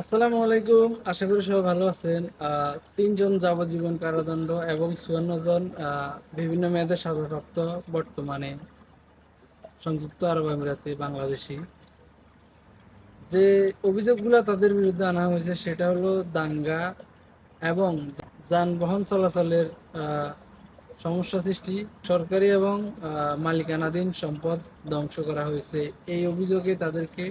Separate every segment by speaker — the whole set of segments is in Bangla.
Speaker 1: আসসালামু আলাইকুম। আশা করি সবাই ভালো আছেন। তিনজন যাবজ্জীবন কারাদণ্ড এবং চুয়ান্ন জন বিভিন্ন মেয়াদে সাজাপ্রাপ্ত বর্তমানে সংযুক্ত আরব আমিরাতে বাংলাদেশি। যে অভিযোগগুলো তাদের বিরুদ্ধে আনা হয়েছে সেটা হলো দাঙ্গা এবং যানবাহন চলাচলের সমস্যা সৃষ্টি। সরকারি এবং মালিকানাধীন সম্পদ ধ্বংস করা হয়েছে। এই অভিযোগে তাদেরকে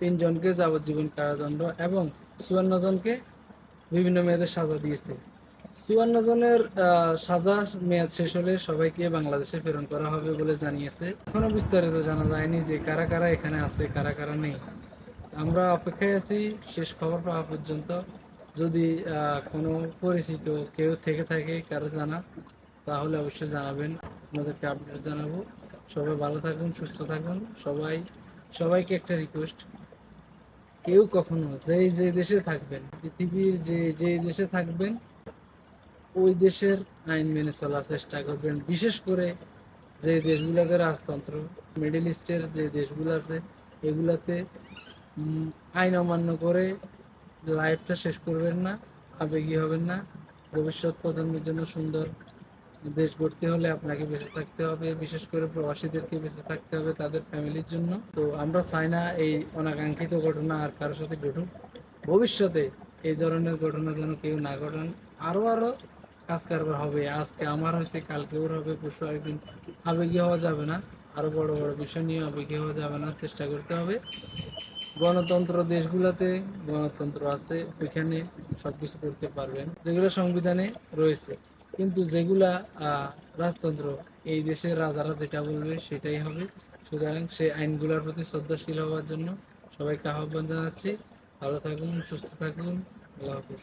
Speaker 1: তিনজনকে যাবজ্জীবন কারাদণ্ড এবং চুয়ান্ন জনকে বিভিন্ন মেয়াদে সাজা দিয়েছে। চুয়ান্ন জনের সাজা মেয়াদ শেষ হলে সবাইকে বাংলাদেশে প্রেরণ করা হবে বলে জানিয়েছে। এখনও বিস্তারিত জানা যায়নি যে কারা কারা এখানে আছে, কারা কারা নেই। আমরা অপেক্ষায় আছি, শেষ খবর পাওয়া পর্যন্ত। যদি কোনো পরিচিত কেউ থেকে থাকে, কারও জানা, তাহলে অবশ্যই জানাবেন। আপনাদেরকে আপডেট জানাব। সবাই ভালো থাকুন, সুস্থ থাকুন। সবাই, সবাইকে একটা রিকোয়েস্ট কেউ কখনো যেই যে দেশে থাকবেন, পৃথিবীর যে যে দেশে থাকবেন, ওই দেশের আইন মেনে চলার চেষ্টা করবেন। বিশেষ করে যে দেশগুলোতে রাজতন্ত্র মিডল ইস্টের যে দেশগুলো আছে, এগুলাতে আইন অমান্য করে লাইফটা শেষ করবেন না, আবেগী হবেন না। ভবিষ্যৎ প্রজন্মের জন্য সুন্দর। দেশ গড়তে হলে আপনাকে বেঁচে থাকতে হবে, বিশেষ করে প্রবাসীদেরকে বেঁচে থাকতে হবে তাদের ফ্যামিলির জন্য। তো আমরা চাই না এই অনাকাঙ্ক্ষিত ঘটনা আর কারোর সাথে ঘটুক। ভবিষ্যতে এই ধরনের ঘটনা যেন কেউ না ঘটান। আরও আরও কাজ কারবার হবে। আজকে আমার হয়েছে, কালকে ওর হবে, পরশু আরেকদিন আবেগী হওয়া যাবে না। আরও বড় বড় বিষয় নিয়ে আবেগী হওয়া যাবে না, চেষ্টা করতে হবে। গণতন্ত্র দেশগুলোতে গণতন্ত্র আছে, ওইখানে সবকিছু করতে পারবেন। যেগুলো সংবিধানে রয়েছে। কিন্তু যেগুলা রাজতন্ত্র, এই দেশের রাজারা যেটা বলবে সেটাই হবে। সুতরাং সে আইনগুলোর প্রতি শ্রদ্ধাশীল হওয়ার জন্য সবাইকে আহ্বান জানাচ্ছি। ভালো থাকুন, সুস্থ থাকুন। আল্লাহ হাফিজ।